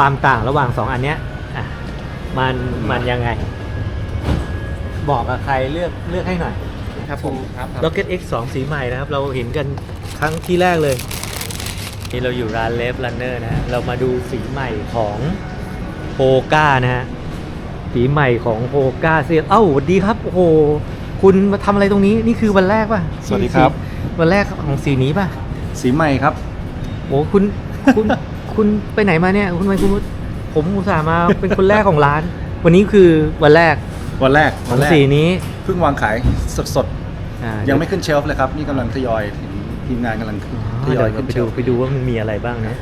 ความต่างระหว่างสองอันเนี้ยอะมันมันยังไง บอกกับใครเลือกเลือกให้หน่อย ครับผมครับ Rocket X 2 สีใหม่นะครับ เราเห็นกันครั้งที่แรกเลยนี่เราอยู่ร้านเลฟ r ันเนอร์นะฮะเรามาดูสีใหม่ของโฮก้านะฮะสีใหม่ของโฮก้าเซียเอ้าสวัสดีครับโอ้โหคุณมาทำอะไรตรงนี้นี่คือวันแรกป่ะสวัสดีครับ วันแรกของสีนี้ป่ะ สีใหม่ครับ โอ้คุณคุณ คุณไปไหนมาเนี่ย คุณทำไมคุณผมอุตส่าห์มาเป็นคนแรกของร้าน วันนี้คือวันแรกวันแรกขวัอนงแรกสีนี้เพิ่งวางขายสดอ่าๆ ยังไม่ขึ้นเชลฟ์เลยครับ นี่กำลังทยอยทีมงานกำลังอ๋ทอยอยเดี๋ยวขึ้นไปเชดูลฟ์ไปดูว่ามันมีอะไรบ้างนะ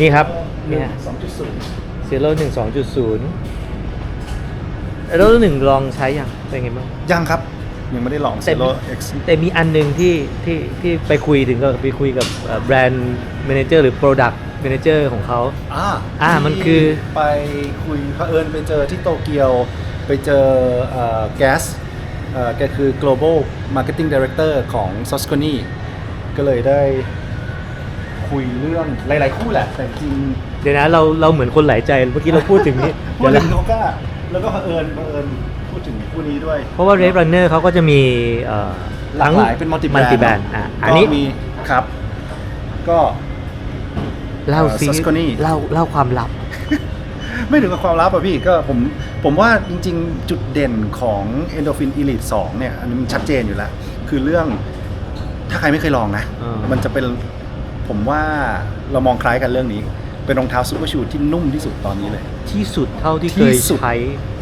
นี่ครับเนี่ยสองจุดศูนย์เซโร่หนึ่งสองจุดศูนย์แล้วหนึ่งลองใช้ยังเป็นไงบ้าง ยังครับ ยังไม่ได้ลองแต่ Zero X แต่มีอันหนึ่งที่ที่ที่ไปคุยถึงก็ไปคุยกับแบรนด์ m ม n เจอร์หรือ Product Manager ของเขา อ่าอ่ามันคือ ไปคุยเผอิญไปเจอที่โตเกียว ไปเจอแก๊สแกคือ global marketing director ของ s o s c o n y ก็เลยได้คุยเรื่องหลาย ๆ คู่แหละ แต่จริงเดี๋ยวนะเราเราเหมือนคนหลายใจเมื่อกี้เราพูดถึงนี้พูเดี๋ดยวถึนะงโนก้าแล้วก็เผอิญเผอิญพูดถึงคู่นี้ด้วย เพราะว่า Red Runner เขาก็จะมีเอ่อหลากหลายเป็น multi มัลติแบรน brand ด์อะอันนี้ก็มีครับ ก็ เล่าซิเอ่อ Saucony เล่าเล่าความลับ ไม่ถึงกับความลับอะพี่ก็ผมผมว่าจริงๆ จุดเด่นของ Endorphin Elite 2 เนี่ย อันนี้มันชัดเจนอยู่แล้ว คือเรื่องถ้าใครไม่เคยลองนะอ่ามัมันจะเป็นผมว่าเรามองคล้ายกันเรื่องนี้ เป็นรองเท้าซูเปอร์ชูที่นุ่มที่สุดตอนนี้เลย ที่สุดเท่าที่เคที่ยสุดใช้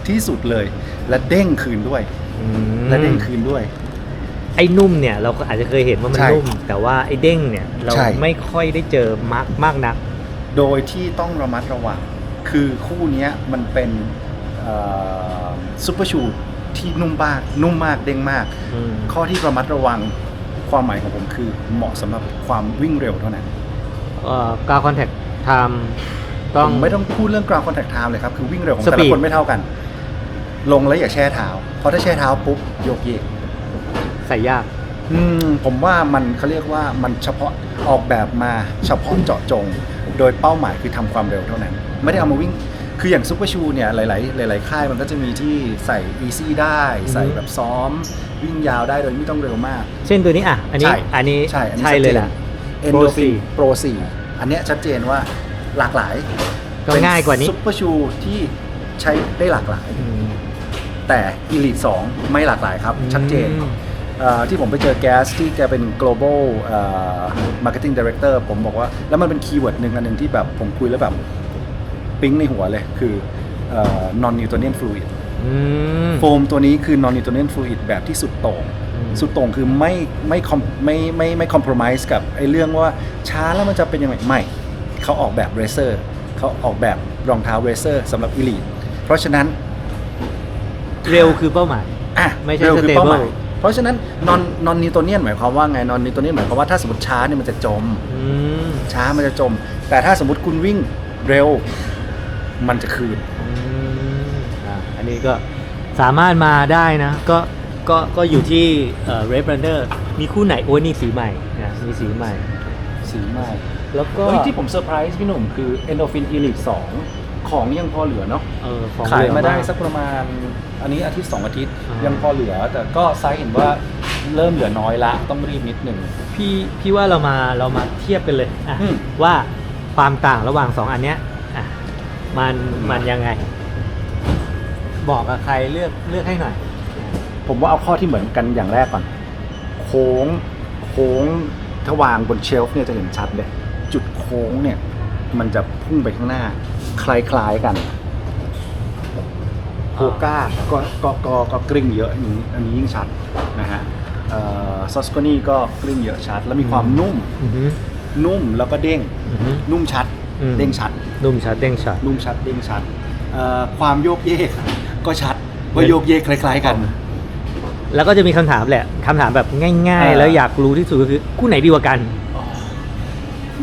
ที่สุดเลย และเด้งคืนด้วยอืมและเด้งคืนด้วย ไอ้นุ่มเนี่ยเราก็อาจจะเคยเห็นว่ามันใช่นุ่ม แต่ว่าไอ้เด้งเนี่ยเราใช่ ไม่ค่อยได้เจอมากมากนัก โดยที่ต้องระมัดระวัง คือคู่เนี้ยมันเป็นซูเปอร์ชูที่นุ่มมาก นุ่มมากเด้งมาก อืม ข้อที่ระมัดระวังความหมายของผมคือเหมาะสำหรับความวิ่งเร็วเท่านั้นเอ่อกาวคอนแทคไทม์ต้องผมไม่ต้องพูดเรื่อง ground contact time เลยครับ คือวิ่งเร็วของแต่ Speed ละคนไม่เท่ากัน ลงแล้วอย่าแช่เท้า เพราะถ้าแช่เท้าปุ๊บโยกเยก ใส่ยาก อืมผมว่ามันเขาเรียกว่ามันเฉพาะออกแบบมาเฉพาะเจาะจง โดยเป้าหมายคือทำความเร็วเท่านั้น ไม่ได้เอามาวิ่ง คืออย่างซูเปอร์ชูเนี่ยหลาย ๆ หลาย ๆ ค่ายมันก็จะมีที่ใส่ easy ได้ ใส่แบบซ้อม วิ่งยาวได้โดยไม่ต้องเร็วมาก เช่นตัวนี้อะ อันนี้ ใช่อันนี้ใช่อันนี้ใช่เลยล่ะเอนโดฟินโปร4อันเนี้ยชัดเจนว่าหลากหลายก็ง่ายกว่านี้ ซุปเปอร์ชูที่ใช้ได้หลากหลาย อืม แต่ Elite 2 ไม่หลากหลายครับ ชัดเจน อืมเอ่อ ที่ผมไปเจอแก๊สที่แกเป็น global เอ่อ marketing director ผมบอกว่า แล้วมันเป็นคีย์เวิร์ดหนึ่งอันหนึ่งที่แบบผมคุยแล้วแบบปิ๊งในหัวเลย คือเอ่อ non Newtonian fluid อืมโฟมตัวนี้คือ non Newtonian fluid แบบที่สุดโต่งอืมสุดโต่งคือไม่ไม่ com- ไม่ไม่ไม่ compromise กับไอ้เรื่องว่าช้าแล้วมันจะเป็นยังไงไม่เขาออกแบบเรเซอร์เขาออกแบบรองเท้าเรเซอร์สำหรับ Elite เพราะฉะนั้น เร็วคือเป้าหมายอะไม่ใช่เร็วคือ stable เป้าหมาย เพราะฉะนั้นนอนนอนนิวโตเนียนหมายความว่าไงนอนนิวโตเนียนหมายความว่าถ้าสมมติช้าเนี่ยมันจะจม อืมช้ามันจะจม แต่ถ้าสมมติคุณวิ่งเร็ว มันจะคืน อืมอะอันนี้ก็สามารถมาได้นะ ก็ก็ก็อยู่ที่เอ่อ Red Runner มีคู่ไหนโอ้ยนี่สีใหม่นะมีสีใหม่ สีมากแล้วก็ เฮ้ยที่ผมเซอร์ไพรส์พี่หนุ่มคือ Endorphin Elite 2 ของยังพอเหลือเนาะ เออของขายเหลือมาได้กสักประมาณ อันนี้อาทิตย์2อาทิตย์อ่ายัยังพอเหลือ แต่ก็ไซส์เห็นว่าเริ่มเหลือน้อยละ ต้องรีบนิดหนึ่ง พี่พี่ว่าเรามาเรามาเทียบกันเลยอะอืม ว่าความต่างระหว่างสองอันเนี้ยอะมันมันยังไง บอกกับใครเลือกเลือกให้หน่อย ผมว่าเอาข้อที่เหมือนกันอย่างแรกก่อน โค้ง โค้งถ้าวางบนเชลฟ์เนี่ยจะเห็นชัดเลย จุดโค้งเนี่ย มันจะพุ่งไปข้างหน้า คล้ายๆกันโฮก้าก็ก็ก็ก็กลิ้งเยอะอันนี้อันนี้ยิ่งชัดนะฮะซอสโกนี่ก็กลิ้งเยอะชัด แล้วมีความนุ่มอือหือนุ่มแล้วก็เด้งอือหือนุ่มชัดอืมเด้งชัด นุ่มชัดเด้งชัด นุ่มชัดเด้งชัดเอ่อความโยกเยกก็ชัดว่าโยกเยกคล้าย ๆ กัน แล้วก็จะมีคำถามแหละคำถามแบบง่ายเอๆอแล้วอยากรู้ที่สุดก็คือคู่ไหนดีกว่ากัน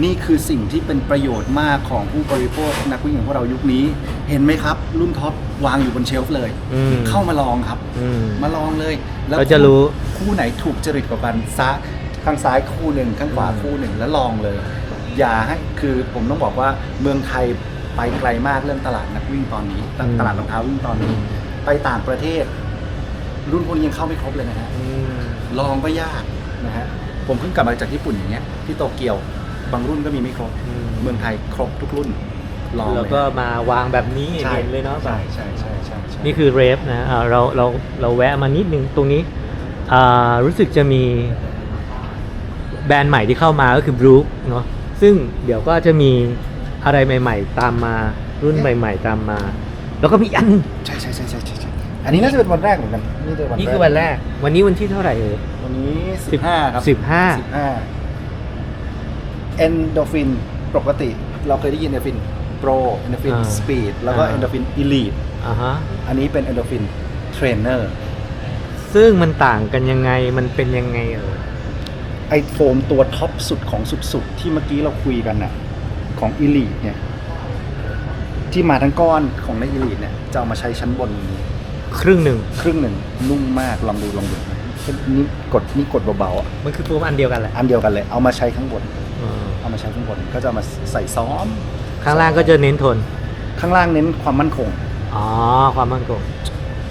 นี่คือสิ่งที่เป็นประโยชน์มากของผู้บริโภคนักวิ่งของพวกเรายุคนี้ เห็นไหมครับ รุ่นท็อปวางอยู่บนเชลฟ์เลย อืม เข้ามาลองครับ อืม มาลองเลยเราจะรู้คู่ไหนถูกจริตกว่ากันซ้ายข้างซ้ายคู่หนึ่งข้างขวาอืม คู่หนึ่งแล้วลองเลย อย่าให้คือผมต้องบอกว่าเมืองไทยไปไกลมากเรื่องตลาดนักวิ่งตอนนี้ตอืมตลาดรองเท้าวิ่งตอนนี้ ไปต่างประเทศ รุ่นพวกนี้ยังเข้าไม่ครบเลยนะฮะอืมลองก็ยากนะฮะ ผมเพิ่งกลับมาจากญี่ปุ่นอย่างเงี้ยที่โตเกียว บางรุ่นก็มีไม่ครบ อืม เมืองไทยครบทุกรุ่นลองแล้วก็มาวางแบบนี้ใช่เห็นเลยเนาะใช่ใช่ใช่ใช่ใช่นี่คือเรฟนะอ่าเราเราเราแวะมานิดนึงตรงนี้อ่ารู้สึกจะมีแบรนด์ใหม่ที่เข้ามาก็คือบรูคเนาะซึ่งเดี๋ยวก็จะมีอะไรใหม่ ๆ ตามมารุ่นใหม่ ๆ ตามมา แล้วก็มีอันใช่ใช่ใช่ใช่ใช่ใช่อันนี้น่าจะเป็นวันแรกเหมือนกันนี่เป็นวันนี่คือวันแรกวันนี้วันที่เท่าไหร่เอ่ยวันนี้สิบห้าครับสิบห้าสิบห้า เอนโดฟินปกติเราเคยได้ยินเอนโดฟินโปรเอนโดฟินอ่าสปีดแล้วก็อ่า เอนโดฟินอีลีดอ่าฮะอันนี้เป็นเอนโดฟินเทรนเนอร์ซึ่งมันต่างกันยังไงมันเป็นยังไงเอ่ยไอโฟมตัวท็อปสุดของสุดๆ ที่เมื่อกี้เราคุยกันน่ะของ Elite เนี่ยที่มาทั้งก้อนของใน Elite เนี่ยจะเอามาใช้ชั้นบนครึ่งหนึ่งครึ่งหนึ่งนุ่มมากลองดูลองดูนี่กดนี่กดเบาๆอะมันคือโฟมอันเดียวกันแหละอันเดียวกันเลย เอามาใช้ข้างบนอืม เอามาใช้ข้างบนก็จะเอามาใส่ซ้อม ข้างล่างก็จะเน้นทน ข้างล่างเน้นความมั่นคง อ๋อ ความมั่นคง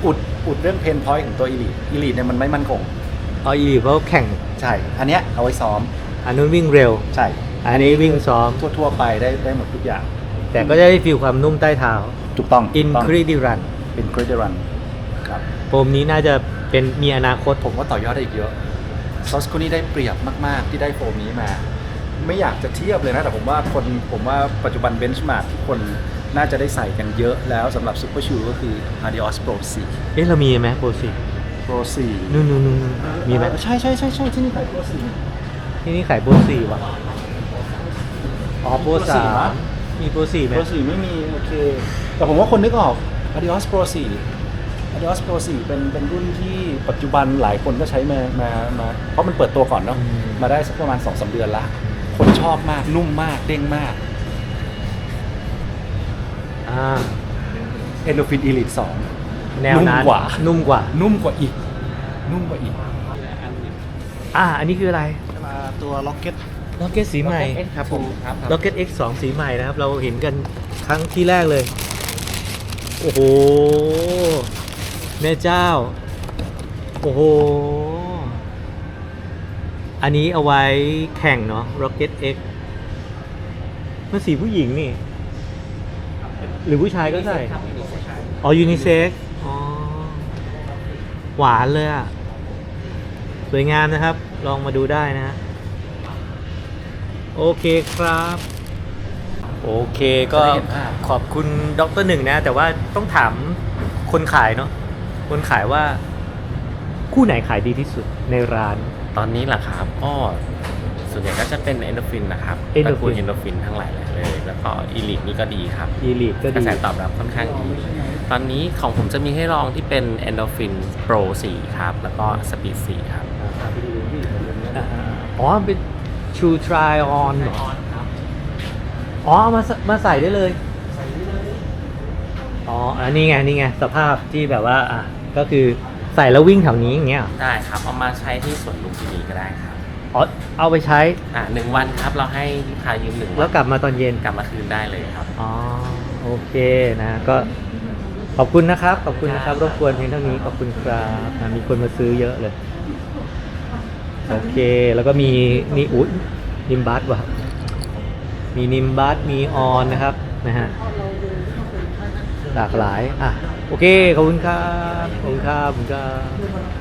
อุดอุดเรื่องเพนพอยต์ของตัว Elite Elite เนี่ยมันไม่มั่นคงอ๋ออีเพราะแข่ง ใช่ อันเนี้ยเอาไว้ซ้อม อันนู้นวิ่งเร็ว ใช่ อันนี้วิ่งซ้อม ทั่ว ๆ ไปได้ได้หมดทุกอย่าง แต่ก็จะได้ฟีลความนุ่มใต้เท้า ถูกต้องอินถูกต้องครีดิรันเป็น c r e d i t Run ครับโฟมนี้น่าจะเป็นมีอนาคตผมว่าต่อยอดได้อีกเยอะซอสโคนี่ได้เปรียบมาก ๆ ที่ได้โฟมนี้มา ไม่อยากจะเทียบเลยนะ แต่ผมว่าคนผมว่าปัจจุบันเบนช์มาร์กที่คนน่าจะได้ใส่กันเยอะแล้วสำหรับซูเปอร์ชูก็คือ Adios Pro 4 เอ๊ะเรามีไหมโปรสิ Pro 4นู่นนู่นนู่นมีไหมใช่ใช่ใช่ใช่ที่นี่ขาย Pro ที่นี่ขายโปรสี่ว่ะอ๋อโปรสามมีโปรสี่4ไหม Pro 4ไม่มีโอเค แต่ผมว่าคนนึกออก Adios Pro 4 Adios Pro 4 เป็นเป็นรุ่นที่ปัจจุบันหลายคนก็ใช้มามามาเพราะมันเปิดตัวก่อนเนาะมาได้สักประมาณ2อสเดือนละ คนชอบมากนุ่มมากเด้งมากอ่า Endorphin Elite 2แนวนั้นนุ่มกว่า นุ่มกว่านุ่มกว่าอีก นุ่มกว่าอีก อ่าอันนี้คืออะไรมาตัว Rocket Rocket สีใหม่ครับผมครับ Rocket X 2 สีใหม่นะครับ เราเห็นกันครั้งที่แรกเลย โอ้โหแม่เจ้า โอ้โห อันนี้เอาไว้แข่งเนาะ Rocket X มันสีผู้หญิงนี่ หรือผู้ชายก็ใส่อ๋อยูนิเซ็กอ๋อ หวานเลยอะสวยงามนะครับ ลองมาดูได้นะฮะ โอเคครับ โอเคก็จะได้เห็นภาพขอบคุณดรหนึ่งนะ แต่ว่าต้องถามคนขายเนาะคนขายว่า คู่ไหนขายดีที่สุดในร้านตอนนี้แหละครับก็ส่วนใหญ่ก็จะเป็นเอนโดฟินนะครับ Endorphin ตระกูลเอนโดฟินทั้งหลายแหล่เลย แล้วก็อีลิทนี่ก็ดีครับ e l i t ก็กดีระแสตอบรับค่อนข้างดี ตอนนี้ของผมจะมีให้ลองที่เป็น Endorphin Pro 4ครับ แล้วก็ Speed 4ครับ อ่าอ๋อเป็น True Try On เหรออ๋อเอามาใส่มาใส่ได้เลย อ๋ออันนี้ไงนี่ไงสภาพที่แบบว่าอะก็คือ ใส่แล้ววิ่งแถวนี้อย่างเงี้ยเหรอได้ครับเอามาใช้ที่สวนลุมพินีก็ได้ครับอ๋อเอาไปใช้อ่าหนึ่งวันครับเราให้ลูกค้ายืมหนึ่งแล้วัวนกลับมาตอนเย็น กลับมาคืนได้เลยครับ อ๋อโอเคนะก็ขอบคุณนะครับ ขอบคุณนะครับ รบกวนเพียงเท่านี้ขอบคุณครับนะมีคนมาซื้อเยอะเลย โอเค แล้วก็มีนี่อุ้ยนิมบัสว่ะ มีนิมบัสมีออนนะครับนะฮะหลากหลายอะ โอเค ขอบคุณครับ ขอบคุณครับขอบคุณครับ